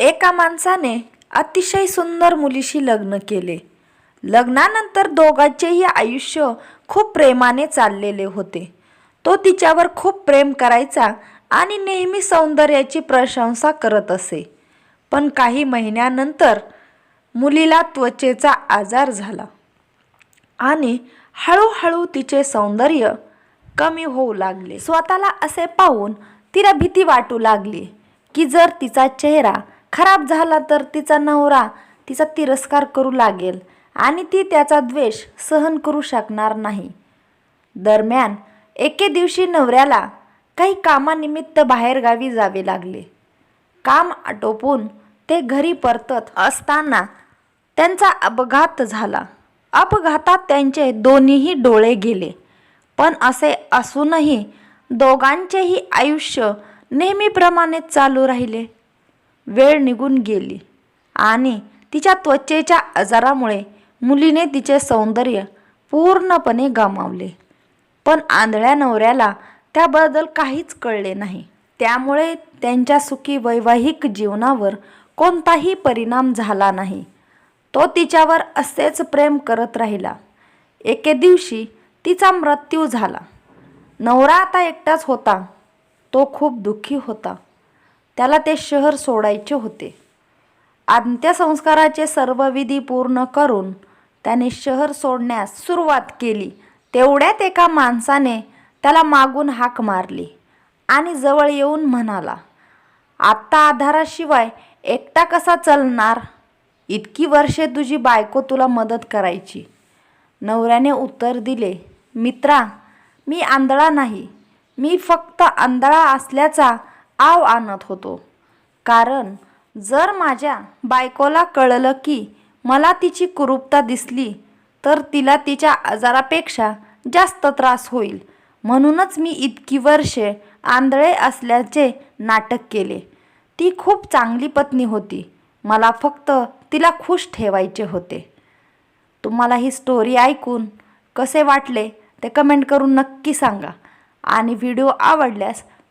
एका माणसाने अतिशय सुंदर मुलीशी लग्न केले. लग्नानंतर दोघांचेही आयुष्य खूप प्रेमाने चाललेले होते. तो तिच्यावर खूप प्रेम करायचा आणि नेहमी सौंदर्याची प्रशंसा करत असे. पण काही महिन्यानंतर मुलीला त्वचेचा आजार झाला आणि हळूहळू तिचे सौंदर्य कमी होऊ लागले. स्वतःला असे पाहून तिला भीती वाटू लागली की जर तिचा चेहरा खराब झाला तर तिचा नवरा तिचा तिरस्कार करू लागेल आणि ती त्याचा द्वेष सहन करू शकणार नाही. दरम्यान एके दिवशी नवऱ्याला काही कामानिमित्त बाहेरगावी जावे लागले. काम आटोपून ते घरी परतत असताना त्यांचा अपघात झाला. अपघातात त्यांचे दोन्हीही डोळे गेले पण असे असूनही दोघांचेही आयुष्य नेहमीप्रमाणे चालू राहिले. वेळ निघून गेली. आणि तिच्या त्वचेच्या आजारामुळे मुलीने तिचे सौंदर्य पूर्णपणे गमावले. पण आंधळ्या नवऱ्याला त्याबद्दल काहीच कळले नाही. त्यामुळे त्यांच्या सुखी वैवाहिक जीवनावर कोणताही परिणाम झाला नाही. तो तिच्यावर असेच प्रेम करत राहिला. एके दिवशी तिचा मृत्यू झाला. नवरा आता एकटाच होता. तो खूप दुःखी होता. त्याला ते शहर सोडायचे होते. अंत्यसंस्काराचे सर्व विधी पूर्ण करून त्याने शहर सोडण्यास सुरुवात केली. तेवढ्यात एका माणसाने त्याला मागून हाक मारली आणि जवळ येऊन म्हणाला आत्ता आधाराशिवाय एकटा कसा चलणार? इतकी वर्षे तुझी बायको तुला मदत करायची. नवऱ्याने उत्तर दिले मित्रा मी आंधळा नाही. मी फक्त आंधळा असल्याचा आव आणत होतो. कारण जर माझ्या बायकोला कळलं की मला तिची कुरूपता दिसली तर तिला तिच्या आजारापेक्षा जास्त त्रास होईल. म्हणूनच मी इतकी वर्षे आंधळे असल्याचे नाटक केले. ती खूप चांगली पत्नी होती. मला फक्त तिला खुश ठेवायचे होते. तुम्हाला ही स्टोरी ऐकून कसे वाटले ते कमेंट करून नक्की सांगा. आणि व्हिडिओ आवडल्यास